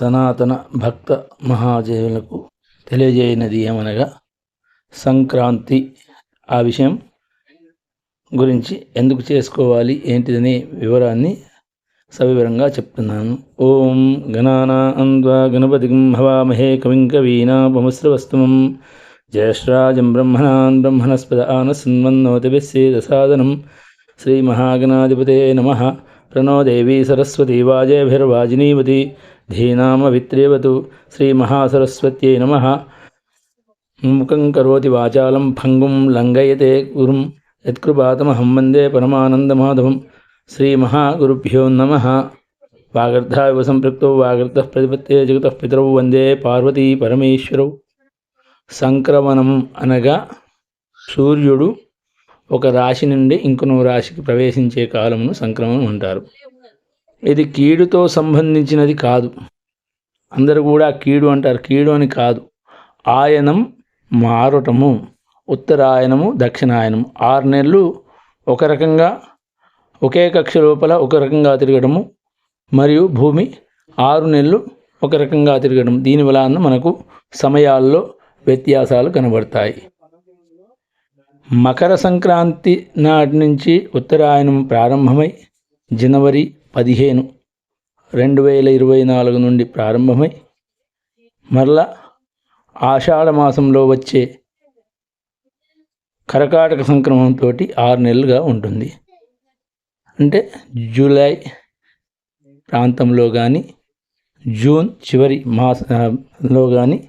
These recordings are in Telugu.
సనాతన భక్త మహాజనులకు తెలియజేయనది ఏమనగా సంక్రాంతి. ఆ విషయం గురించి ఎందుకు చేసుకోవాలి ఏంటిదనే వివరాన్ని సవివరంగా చెప్తున్నాను. ఓం గణానాన్వా గణపతిం హవామహే కవిం కవీనాపమస్రవస్తుమం జ్యేష్ఠరాజం బ్రహ్మణాన్ బ్రహ్మణస్పద ఆనసన్వన్నోతిభిస్సేదసాదనం శ్రీమహాగణాధిపతే నమ. ప్రణో దేవీ సరస్వతి వాజేభిర్వాజినీవతి ధీనామవిత్రేవతు శ్రీమహాసరస్వత్యై నమ. ముఖం కరోతి వాచాలం భంగుం లంఘయతే గురుం. యత్కృపాతమహం వందే పరమానందమాధవం. శ్రీమహాగురుభ్యో నమ. వాగర్ధావివ సంపృక్తౌ వాగర్ధ ప్రతిపత్తే జగత పితరౌ వందే పార్వతీ పరమేశ్వరౌ. సంక్రమణం అనగా సూర్యుడు ఒక రాశి నుండి ఇంకొనో రాశికి ప్రవేశించే కాలమును సంక్రమణం అంటారు. ఇది కీడుతో సంబంధించినది కాదు. అందరూ కూడా కీడు అంటారు. కీడు అని కాదు. ఆయనం మారటము. ఉత్తరాయనము దక్షిణాయనము. ఆరు నెలలు ఒక రకంగా ఒకే కక్ష లోపల ఒక రకంగా తిరగడము. మరియు భూమి ఆరు నెలలు ఒక రకంగా తిరగడం దీని వలన మనకు సమయాల్లో వ్యత్యాసాలు కనబడతాయి. మకర సంక్రాంతి నాటి నుంచి ఉత్తరాయణం ప్రారంభమై జనవరి పదిహేను రెండు వేల ఇరవై నాలుగు నుండి ప్రారంభమై మరలా ఆషాఢ మాసంలో వచ్చే కరకాటక సంక్రమణంతో ఆరు నెలలుగా ఉంటుంది. అంటే జూలై ప్రాంతంలో కానీ జూన్ చివరి మాసంలో కానీ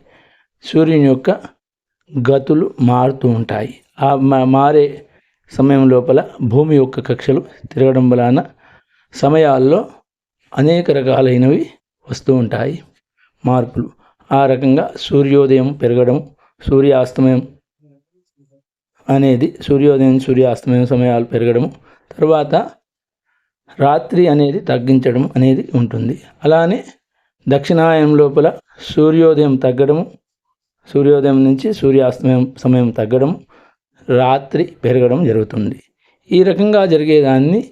సూర్యుని యొక్క గతులు మారుతూ ఉంటాయి. ఆ మారే సమయం లోపల భూమి యొక్క కక్షలు తిరగడం వలన సమయాల్లో అనేక రకాలైనవి వస్తూ ఉంటాయి. మార్పులు. ఆ రకంగా సూర్యోదయం పెరగడం సూర్యాస్తమయం అనేది సూర్యోదయం సూర్యాస్తమయం సమయాలు పెరగడం తర్వాత రాత్రి అనేది తగ్గించడం అనేది ఉంటుంది. అలానే దక్షిణాయనం లోపల సూర్యోదయం తగ్గడము సూర్యోదయం నుంచి సూర్యాస్తమయం సమయం తగ్గడం రాత్రి పెరగడం జరుగుతుంది. ఈ రకంగా జరిగేదాన్ని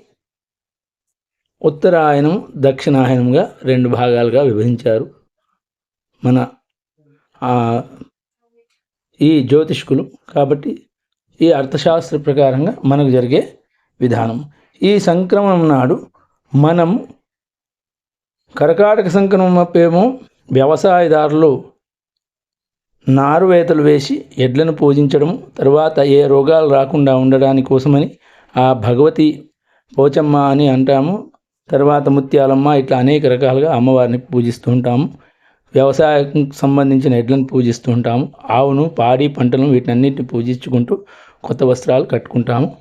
ఉత్తరాయణం దక్షిణాయనంగా రెండు భాగాలుగా విభజించారు. మన ఈ జ్యోతిష్కులు కాబట్టి ఈ అర్థశాస్త్ర ప్రకారంగా మనకు జరిగే విధానం. ఈ సంక్రమణం నాడు మనం కర్కాటక సంక్రమం అప్పేమో వ్యవసాయదారులు నారువేతలు వేసి ఎడ్లను పూజించడం తర్వాత ఏ రోగాలు రాకుండా ఉండడానికి కోసమని ఆ భగవతి పోచమ్మ అని అంటాము. తర్వాత ముత్యాలమ్మ ఇట్లా అనేక రకాలుగా అమ్మవారిని పూజిస్తూ ఉంటాము. వ్యవసాయం సంబంధించిన ఎడ్లను పూజిస్తూ ఉంటాము. ఆవును పాడి పంటలను వీటినన్నింటిని పూజించుకుంటూ కొత్త వస్త్రాలు కట్టుకుంటాము.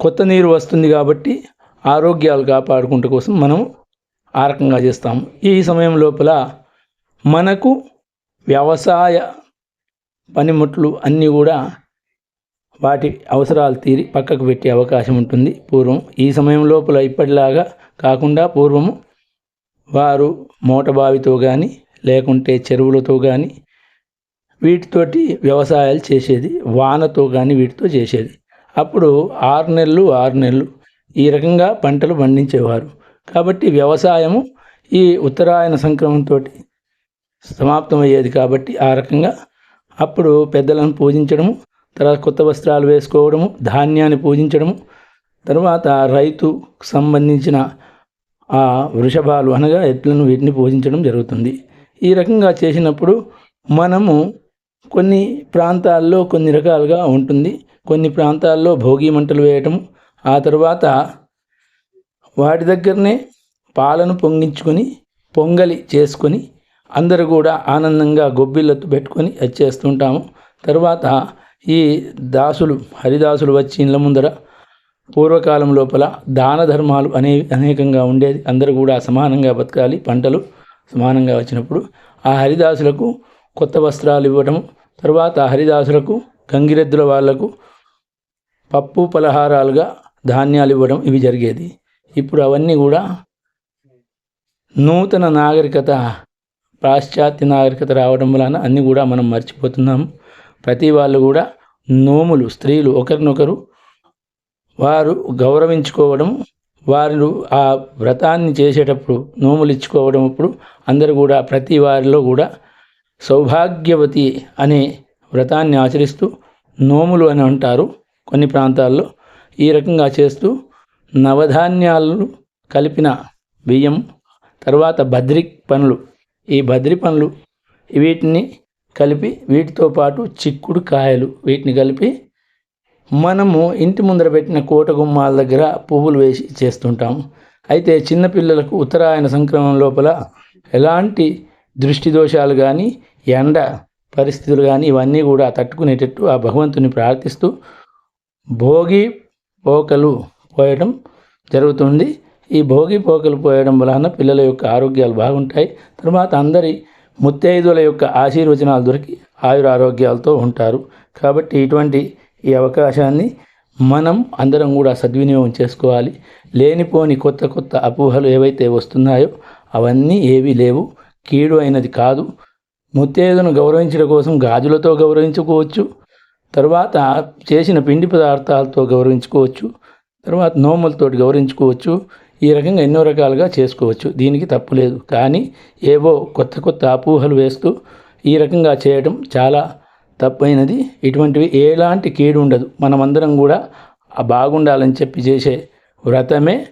కొత్త నీరు వస్తుంది కాబట్టి ఆరోగ్యాలు కాపాడుకుంట కోసం మనం ఆ రకంగా చేస్తాము. ఈ సమయం లోపల మనకు వ్యవసాయ పనిముట్లు అన్నీ కూడా వాటి అవసరాలు తీరి పక్కకు పెట్టే అవకాశం ఉంటుంది. పూర్వం ఈ సమయం లోపల ఇప్పటిలాగా కాకుండా పూర్వము వారు మోటబావితో కానీ లేకుంటే చెరువులతో కానీ వీటితోటి వ్యవసాయాలు చేసేది వానతో కానీ వీటితో చేసేది. అప్పుడు ఆరు నెలలు ఆరు నెలలు ఈ రకంగా పంటలు పండించేవారు. కాబట్టి వ్యవసాయము ఈ ఉత్తరాయణ సంక్రమంతో సమాప్తమయ్యేది కాబట్టి ఆ రకంగా అప్పుడు పెద్దలను పూజించడము తర్వాత కొత్త వస్త్రాలు వేసుకోవడము ధాన్యాన్ని పూజించడము తర్వాత రైతుకు సంబంధించిన ఆ వృషభాలు అనగా ఎడ్లను వీటిని పూజించడం జరుగుతుంది. ఈ రకంగా చేసినప్పుడు మనము కొన్ని ప్రాంతాల్లో కొన్ని రకాలుగా ఉంటుంది. కొన్ని ప్రాంతాల్లో భోగి మంటలు వేయటం ఆ తర్వాత వాటి దగ్గరనే పాలను పొంగించుకొని పొంగలి చేసుకొని అందరూ కూడా ఆనందంగా గొబ్బిళ్ళతో పెట్టుకొని వచ్చేస్తుంటాము తర్వాత ఈ దాసులు హరిదాసులు వచ్చి ఇళ్ళ ముందర పూర్వకాలం లోపల దాన ధర్మాలు అనే అనేకంగా ఉండేది. అందరూ కూడా సమానంగా బతకాలి. పంటలు సమానంగా వచ్చినప్పుడు ఆ హరిదాసులకు కొత్త వస్త్రాలు ఇవ్వటం తర్వాత హరిదాసులకు గంగిరెద్దుల వాళ్ళకు పప్పు పలహారాలుగా ధాన్యాలు ఇవ్వడం ఇవి జరిగేది. ఇప్పుడు అవన్నీ కూడా నూతన నాగరికత పాశ్చాత్య నాగరికత రావడం వలన అన్నీ కూడా మనం మర్చిపోతున్నాము ప్రతి వాళ్ళు కూడా నోములు స్త్రీలు ఒకరినొకరు వారు గౌరవించుకోవడం వారు ఆ వ్రతాన్ని చేసేటప్పుడు నోములు ఇచ్చుకోవడం అప్పుడు అందరూ కూడా ప్రతి వారిలో కూడా సౌభాగ్యవతి అనే వ్రతాన్ని ఆచరిస్తూ నోములు అని అంటారు కొన్ని ప్రాంతాల్లో. ఈ రకంగా చేస్తూ నవధాన్యాలు కలిపిన బియ్యం తర్వాత భద్రిక్ పనులు ఈ బద్రి పండ్లు వీటిని కలిపి వీటితో పాటు చిక్కుడు కాయలు వీటిని కలిపి మనము ఇంటి ముందర పెట్టిన కోట గుమ్మాల దగ్గర పువ్వులు వేసి చేస్తుంటాము. అయితే చిన్నపిల్లలకు ఉత్తరాయణ సంక్రమణ లోపల ఎలాంటి దృష్టి దోషాలు కానీ ఎండ పరిస్థితులు కానీ ఇవన్నీ కూడా తట్టుకునేటట్టు ఆ భగవంతుని ప్రార్థిస్తూ భోగి పోకలు పోయడం జరుగుతుంది. ఈ భోగి పోకలు పోయడం వలన పిల్లల యొక్క ఆరోగ్యాలు బాగుంటాయి. తర్వాత అందరి ముత్తైదుల యొక్క ఆశీర్వచనాలు దొరికి ఆయుర ఆరోగ్యాలతో ఉంటారు. కాబట్టి ఇటువంటి ఈ అవకాశాన్ని మనం అందరం కూడా సద్వినియోగం చేసుకోవాలి. లేనిపోని కొత్త కొత్త అపోహలు ఏవైతే వస్తున్నాయో అవన్నీ ఏవీ లేవు. కీడు అయినది కాదు. ముత్తేదును గౌరవించడం కోసం గాజులతో గౌరవించుకోవచ్చు. తర్వాత చేసిన పిండి పదార్థాలతో గౌరవించుకోవచ్చు. తర్వాత నోములతోటి గౌరవించుకోవచ్చు. ఈ రకంగా ఎన్నో రకాలుగా చేసుకోవచ్చు. దీనికి తప్పు లేదు. కానీ ఏవో కొత్త కొత్త అపోహలు వేస్తూ ఈ రకంగా చేయడం చాలా తప్పైనది. ఇటువంటివి ఎలాంటి కీడు ఉండదు. మనమందరం కూడా బాగుండాలని చెప్పి చేసే వ్రతమే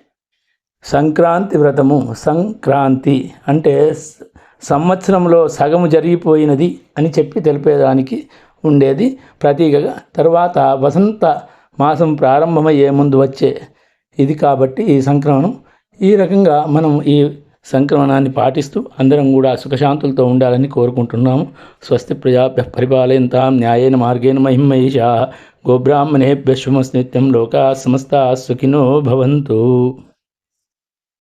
సంక్రాంతి వ్రతము. సంక్రాంతి అంటే సంవత్సరంలో సగము జరిగిపోయినది అని చెప్పి తెలిపేదానికి ఉండేది. ప్రతీకగా తర్వాత వసంత మాసం ప్రారంభమయ్యే ముందు వచ్చే ఇది కాబట్టి ఈ సంక్రమణం. ఈ రకంగా మనం ఈ సంక్రమణాన్ని పాటిస్తూ అందరం కూడా సుఖశాంతులతో ఉండాలని కోరుకుంటున్నాము. స్వస్తి ప్రజాభ్య పరిపాలయంతాం న్యాయేన మార్గేణ మహిమహేష గోబ్రాహ్మణేభ్య శుభమస్నిత్యం లోకా సమస్త సుఖినో భవంతు.